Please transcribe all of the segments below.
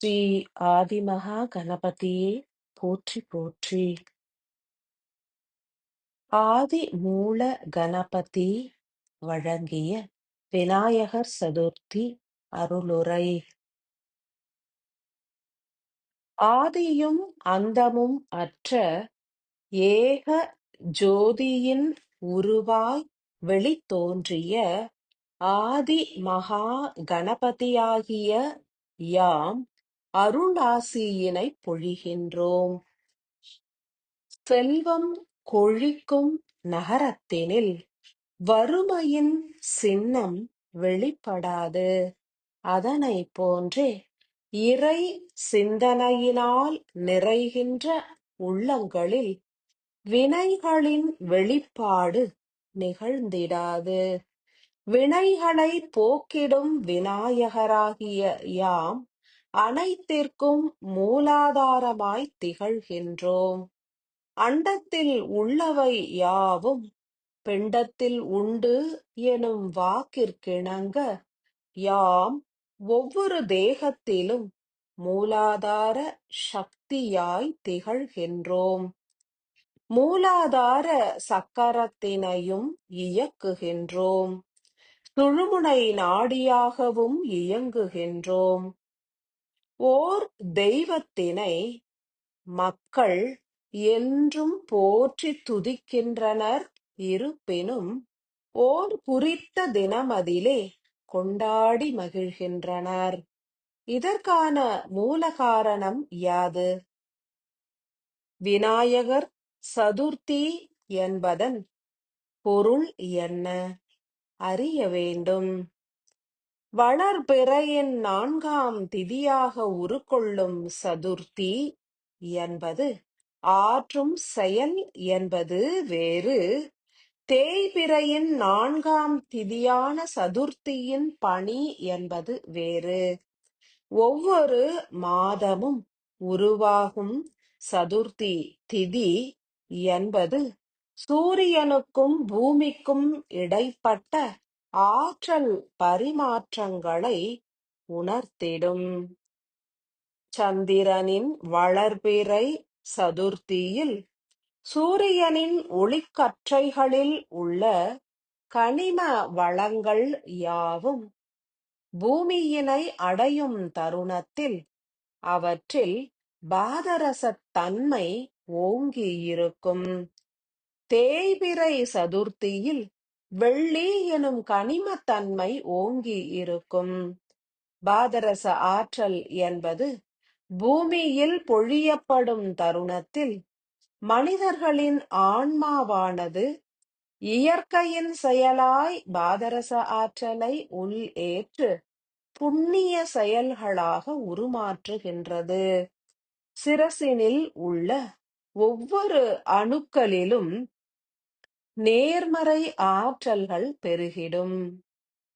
ஸ்ரீ ஆதிமகா கணபதியே போற்றி போற்றி ஆதி மூல கணபதி வழங்கிய விநாயகர் சதுர்த்தி அருளுரை ஆதியும் அந்தமும் அற்ற ஏக ஜோதியின் உருவாய் வெளித்தோன்றிய ஆதி மகா கணபதியாகிய யாம் அருளாசியினைப் பொழிகின்றோம். செல்வம் கொழிக்கும் நகரத்தினில் வறுமையின் சின்னம் வெளிப்படாது. அதனைப் போன்றே இறை சிந்தனையினால் நிறைகின்ற உள்ளங்களில் வினைகளின் வெளிப்பாடு நிகழ்ந்திடாது. வினைகளை போக்கிடும் விநாயகராகிய யாம் அனைத்திற்கும் மூலாதாரமாய்த் திகழ்கின்றோம். அண்டத்தில் உள்ளவை யாவும் பிண்டத்தில் உண்டு எனும் வாக்கிற்கிணங்க யாம் ஒவ்வொரு தேகத்திலும் மூலாதார சக்தியாய் திகழ்கின்றோம். மூலாதார சக்கரத்தினையும் இயக்குகின்றோம். சுழுமுனை நாடியாகவும் இயங்குகின்றோம். ஓர் தெய்வத்தினை மக்கள் என்றும் போற்றித் துதிக்கின்றனர் இருப்பினும் ஓர் குறித்த தினமதிலே கொண்டாடி மகிழ்கின்றனர். இதற்கான மூல காரணம் யாது? விநாயகர் சதுர்த்தி என்பதன் பொருள் என்ன? அறிய வேண்டும். வளர்பிறையின் நான்காம் திதியாக உருக்கொள்ளும் சதுர்த்தி என்பது ஆற்றும் செயல் என்பது வேறு. தேய்பிறையின் நான்காம் திதியான சதுர்த்தியின் பணி என்பது வேறு. ஒவ்வொரு மாதமும் உருவாகும் சதுர்த்தி திதி என்பது சூரியனுக்கும் பூமிக்கும் இடைப்பட்ட ஆற்றல் பரிமாற்றங்களை உணர்த்திடும். சந்திரனின் வளர்பிறை சதுர்த்தியில் சூரியனின் ஒளிக்கற்றைகளில் உள்ள கனிம வளங்கள் யாவும் பூமியினை அடையும் தருணத்தில் அவற்றில் பாதரசத் தன்மை ஓங்கி இருக்கும் தேய்பிறை சதுர்த்தியில் வெள்ளி எனும் கனிமத்தன்மை ஓங்கி இருக்கும். பாதரச ஆற்றல் என்பது பூமியில் பொழியப்படும் தருணத்தில் மனிதர்களின் ஆன்மாவானது இயற்கையின் செயலாய் பாதரச ஆற்றலை உள் ஏற்று புண்ணிய செயல்களாக உருமாற்றுகின்றது. சிரசினில் உள்ள ஒவ்வொரு அணுக்களிலும் நேர்மறை ஆற்றல்கள் பெருகிடும்.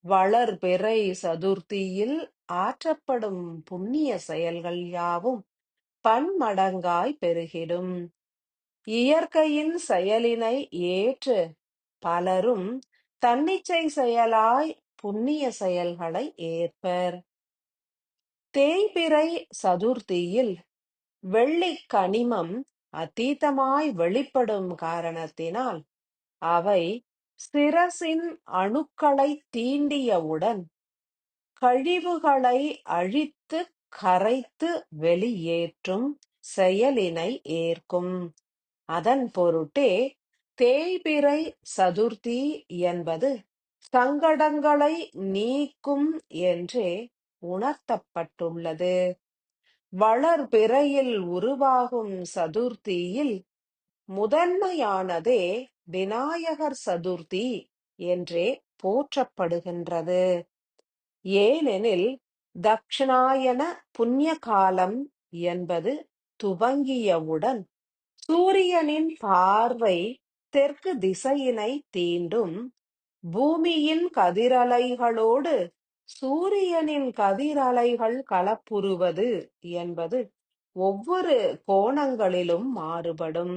வளர்பிறை சதுர்த்தியில் ஆற்றப்படும் புண்ணிய செயல்கள் யாவும் பன்மடங்காய் பெருகிடும். இயற்கையின் செயலினை ஏற்று பலரும் தன்னிச்சை செயலாய் புண்ணிய செயல்களை ஏற்பர். தேய்பிறை சதுர்த்தியில் வெள்ளிக் கனிமம் அதீதமாய் வெளிப்படும் காரணத்தினால் அவை சிரசின் அணுக்களைத் தீண்டியவுடன் கழிவுகளை அழித்து கரைத்து வெளியேற்றும் செயலினை ஏற்கும். அதன் பொருட்டே தேய்பிறை சதுர்த்தி என்பது சங்கடங்களை நீக்கும் என்றே உணர்த்தப்பட்டுள்ளது. வளர்பிறையில் உருவாகும் சதுர்த்தியில் முதன்மையானதே விநாயகர் சதுர்த்தி என்றே போற்றப்படுகின்றது. ஏனெனில் தக்ஷிணாயன புண்ணிய காலம் என்பது துவங்கியவுடன் சூரியனின் பார்வை தெற்கு திசையினை தீண்டும் பூமியின் கதிரலைகளோடு சூரியனின் கதிரலைகள் கலப்புறுவது என்பது ஒவ்வொரு கோணங்களிலும் மாறுபடும்.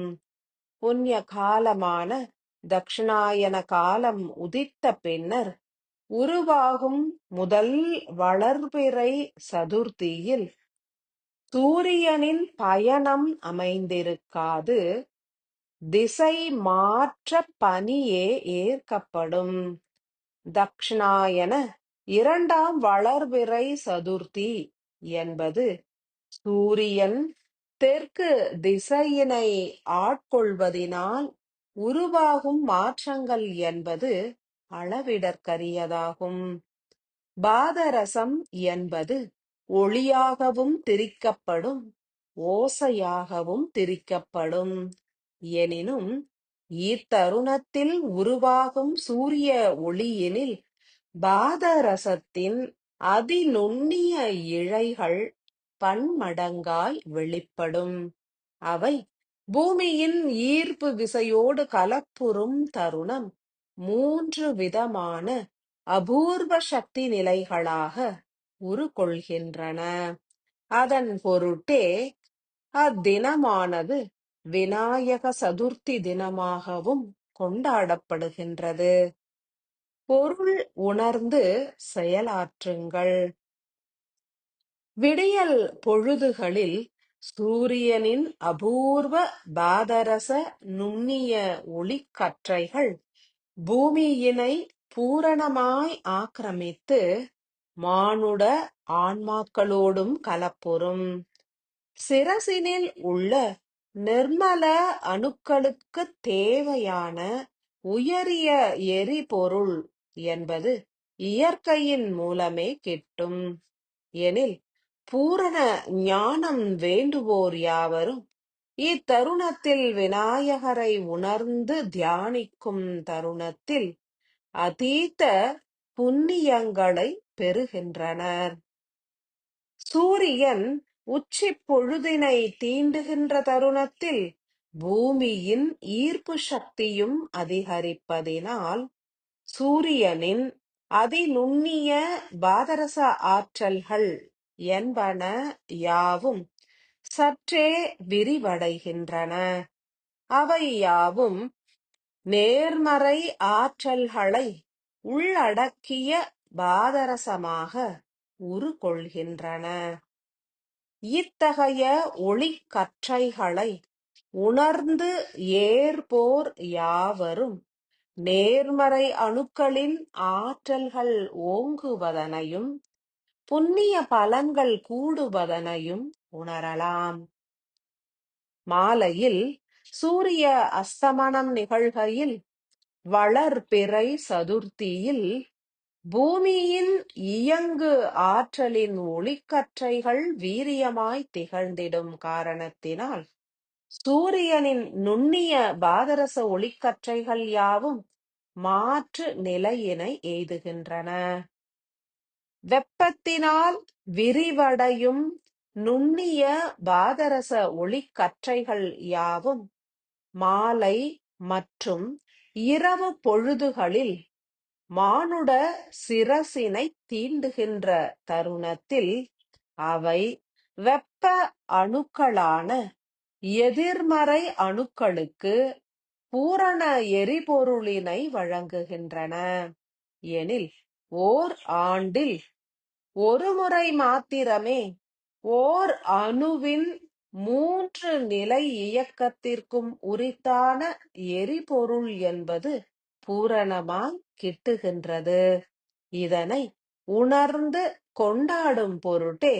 புண்ணிய காலமான தக்ஷணாயன காலம் உதித்த பின்னர் உருவாகும் முதல் வளர்பிறை சதுர்த்தியில் சூரியனின் பயணம் அமைந்திருக்காது. திசை மாற்ற பணியே ஏற்கப்படும். தக்ஷணாயன இரண்டாம் வளர்பிறை சதுர்த்தி என்பது சூரியன் தெற்கு திசையினை ஆட்கொள்வதினால் உருவாகும் மாற்றங்கள் என்பது அளவிடற்கரியதாகும். பாதரசம் என்பது ஒளியாகவும் திரிக்கப்படும் ஓசையாகவும் திரிக்கப்படும். எனினும் இத்தருணத்தில் உருவாகும் சூரிய ஒளியினில் பாதரசத்தின் அதிநுண்ணிய இழைகள் பன்மடங்காய் வெளிப்படும். அவை பூமியின் ஈர்ப்பு விசையோடு கலப்புறும் தருணம். மூன்று விதமான அபூர்வ சக்தி நிலைகளாக உருக்கொள்கின்றன. அதன் பொருட்டே அத்தினமானது விநாயக சதுர்த்தி தினமாகவும் கொண்டாடப்படுகின்றது. பொருள் உணர்ந்து செயலாற்றுங்கள். விடியல் பொழுதுகளில் சூரியனின் அபூர்வ பாதரச நுண்ணிய ஒளிக்கற்றைகள் பூமியினை பூரணமாய் ஆக்கிரமித்து மானுட ஆன்மாக்களோடும் கலப்புறும். சிரசினில் உள்ள நிர்மல அணுக்களுக்கு தேவையான உயரிய எரிபொருள் என்பது இயற்கையின் மூலமே கிட்டும். எனில் பூரண ஞானம் வேண்டுவோர் யாவரும் இத்தருணத்தில் விநாயகரை உணர்ந்து தியானிக்கும் தருணத்தில் அதீத புண்ணியங்களை பெறுகின்றனர். சூரியன் உச்சி பொழுதினை தீண்டுகின்ற தருணத்தில் பூமியின் ஈர்ப்பு சக்தியும் அதிகரிப்பதினால் சூரியனின் அதிநுண்ணிய பாதரச ஆற்றல்கள் என்பன யாவும் சற்றே விரிவடைகின்றன. அவை யாவும் நேர்மறை ஆற்றல்களை உள்ளடக்கிய பாதரசமாக உருக்கொள்கின்றன. இத்தகைய ஒளிக்கற்றைகளை உணர்ந்து ஏற்போர் யாவரும் நேர்மறை அணுக்களின் ஆற்றல்கள் ஓங்குவதனையும் புண்ணிய பலன்கள் கூடுவதனையும் உணரலாம். மாலையில் சூரிய அஸ்தமனம் நிகழ்கையில் வளர்பிறை சதுர்த்தியில் பூமியின் இயங்கு ஆற்றலின் ஒளிக்கற்றைகள் வீரியமாய் திகழ்ந்திடும் காரணத்தினால் சூரியனின் நுண்ணிய பாதரச ஒளிக்கற்றைகள் யாவும் மாற்று நிலையினை எய்துகின்றன. வெப்பத்தினால் விரிவடையும் நுண்ணிய பாதரச ஒளிக்கற்றைகள் யாவும் மாலை மற்றும் இரவு பொழுதுகளில் மானுட சிரசினை தீண்டுகின்ற தருணத்தில் அவை வெப்ப அணுக்களான எதிர்மறை அணுக்களுக்கு பூரண எரிபொருளினை வழங்குகின்றன. எனில் ஓர் ஆண்டில் ஒருமுறை மாத்திரமே ஓர் அணுவின் மூன்று நிலை இயக்கத்திற்கும் உரித்தான எரிபொருள் என்பது பூரணமாய் கிட்டுகின்றது. இதனை உணர்ந்து கொண்டாடும் பொருட்டே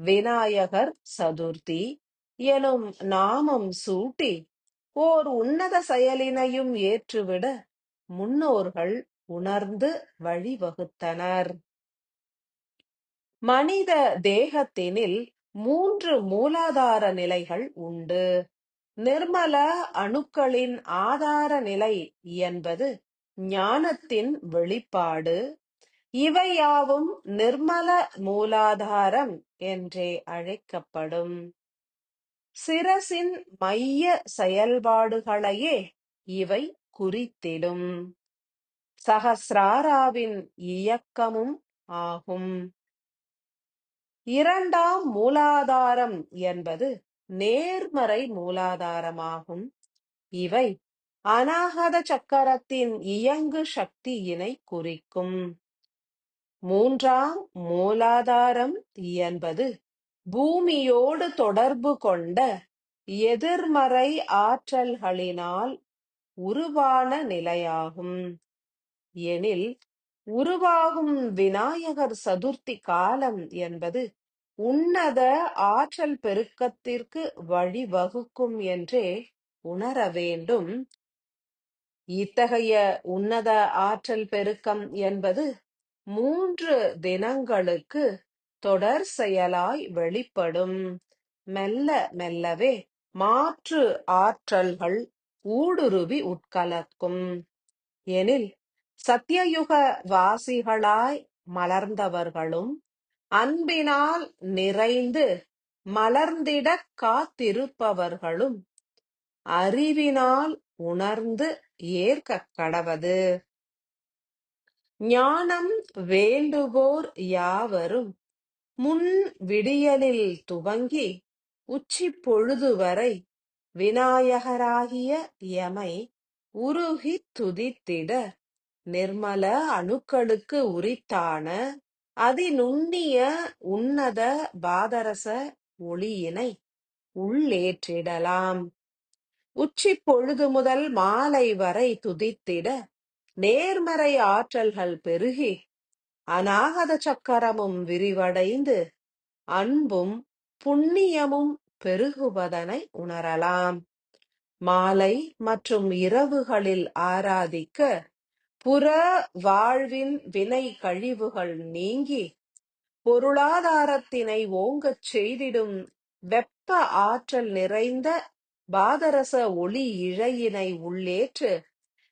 விநாயகர் சதுர்த்தி எனும் நாமம் சூட்டி ஓர் உன்னத செயலினையும் ஏற்றுவிட முன்னோர்கள் உணர்ந்து வழிவகுத்தனர். மனித தேகத்தினில் மூன்று மூலாதார நிலைகள் உண்டு. நிர்மல அணுக்களின் ஆதார நிலை என்பது ஞானத்தின் வெளிப்பாடு. இவையாவும் நிர்மல மூலாதாரம் என்றே அழைக்கப்படும். சிரசின் மைய செயல்பாடுகளையே இவை குறித்திடும். சகசிராராவின் இயக்கமும் ஆகும். இரண்டாம் மூலாதாரம் என்பது நேர்மறை மூலாதாரமாகும். இவை அநாகத சக்கரத்தின் இயங்கு சக்தியினை குறிக்கும். மூன்றாம் மூலாதாரம் என்பது பூமியோடு தொடர்பு கொண்ட எதிர்மறை ஆற்றல்களினால் உருவான நிலையாகும். எனில் உருவாகும் விநாயகர் சதுர்த்தி காலம் என்பது உன்னத ஆற்றல் பெருக்கத்திற்கு வழிவகுக்கும் என்றே உணர வேண்டும். இத்தகைய உன்னத ஆற்றல் பெருக்கம் என்பது மூன்று தினங்களுக்கு தொடர் செயலாய் வெளிப்படும். மெல்ல மெல்லவே மாற்று ஆற்றல்கள் ஊடுருவி உட்கலக்கும். எனில் சத்தியயுக வாசிகளாய் மலர்ந்தவர்களும் அன்பினால் நிறைந்து மலர்ந்திடக் காத்திருப்பவர்களும் அறிவினால் உணர்ந்து ஏற்கக் கடவது. ஞானம் வேண்டுவோர் யாவரும் முன் விடியலில் துவங்கி உச்சி பொழுது வரை விநாயகராகிய எமை உருகித் துதித்திட நிர்மல அணுக்களுக்கு உரித்தான அதிநுண்ணிய உன்னத பாதரச ஒளியினை உள்ளேற்றிடலாம். உச்சி பொழுது முதல் மாலை வரை துதித்திட நேர்மறை ஆற்றல்கள் பெருகி அநாகத சக்கரமும் விரிவடைந்து அன்பும் புண்ணியமும் பெருகுவதனை உணரலாம். மாலை மற்றும் இரவுகளில் ஆராதிக்க புற வாழ்வின் வினை கழிவுகள் நீங்கி பொருளாதாரத்தினை ஓங்கச் செய்திடும் வெப்ப ஆற்றல் நிறைந்த பாதரச ஒளி இழையினை உள்ளேற்று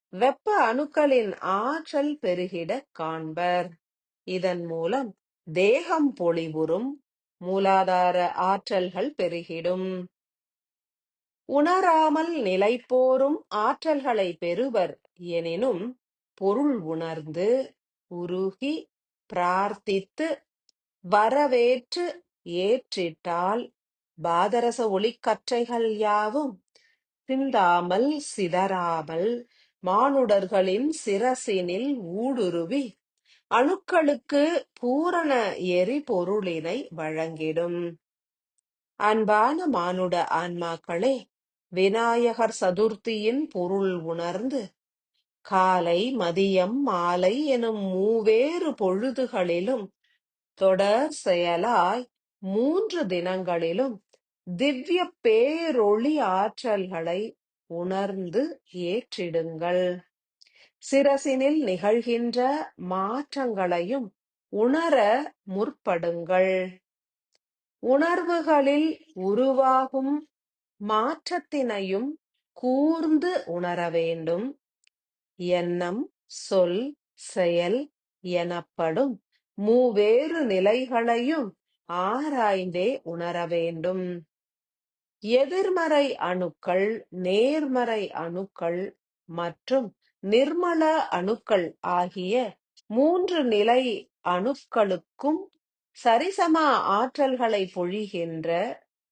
வெப்ப அணுக்களின் ஆற்றல் பெருகிடக் காண்பர். இதன் மூலம் தேகம் பொழிவுறும் மூலாதார ஆற்றல்கள் பெருகிடும். உணராமல் நிலைப்போரும் ஆற்றல்களை பெறுவர் எனினும் பொருள் உணர்ந்து உருகி பிரார்த்தித்து வரவேற்று ஏற்றிட்டால் பாதரச ஒளிக்கற்றைகள் யாவும் சிந்தாமல் சிதறாமல் மானுடர்களின் சிரசினில் ஊடுருவி அணுக்களுக்கு பூரண எரிபொருளினை வழங்கிடும். அன்பான மானுட ஆன்மாக்களே விநாயகர் சதுர்த்தியின் பொருள் உணர்ந்து காலை மதியம் மாலை எனும் மூவேறு பொழுதுகளிலும் தொடர் செயலாய் மூன்று தினங்களிலும் திவ்ய பேரொளி ஆற்றல்களை உணர்ந்து ஏற்றிடுங்கள். சிரசினில் நிகழ்கின்ற மாற்றங்களையும் உணர முற்படுங்கள். உணர்வுகளில் உருவாகும் மாற்றத்தினையும் கூர்ந்து உணர வேண்டும். எண்ணம் சொல் செயல் எனப்படும் மூவேறு நிலைகளையும் ஆராய்ந்தே உணர வேண்டும். எதிர்மறை அணுக்கள் நேர்மறை அணுக்கள் மற்றும் நிர்மல அணுக்கள் ஆகிய மூன்று நிலை அணுக்களுக்கும் சரிசம ஆற்றல்களை பொழிகின்ற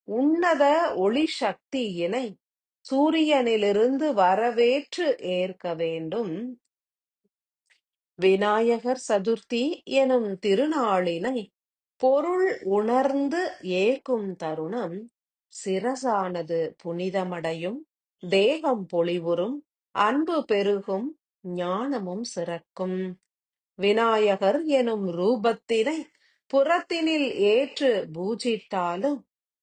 உன்னத ஒளி சக்தியினை சூரியனிலிருந்து வரவேற்று ஏற்க வேண்டும். விநாயகர் சதுர்த்தி எனும் திருநாளினை பொருள் உணர்ந்து ஏற்கும் தருணம் சிரசானது புனிதமடையும் தேகம் பொலிவுறும் அன்பு பெருகும் ஞானமும் சிறக்கும். விநாயகர் எனும் ரூபத்தினை புறத்தினில் ஏற்று பூஜித்தாலும்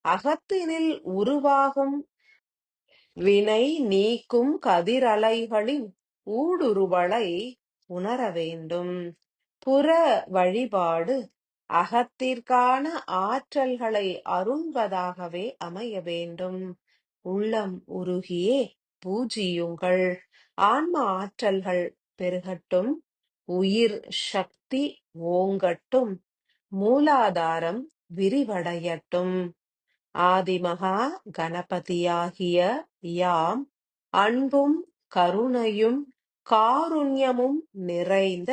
அகத்தினில் உருவாகும் வினை நீக்கும் கதிரலைகளின் ஊடுருவலை உணர வேண்டும். புற வழிபாடு அகத்திற்கான ஆற்றல்களை அருள்வதாகவே அமைய வேண்டும். உள்ளம் உருகியே பூஜியுங்கள். ஆன்ம ஆற்றல்கள் பெருகட்டும். உயிர் சக்தி ஓங்கட்டும். மூலாதாரம் விரிவடையட்டும். ஆதிமகா கணபதியாகிய யாம் அன்பும் கருணையும் காருண்யமும் நிறைந்த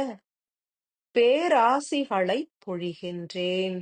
பேராசிகளைப் பொழிகின்றேன்.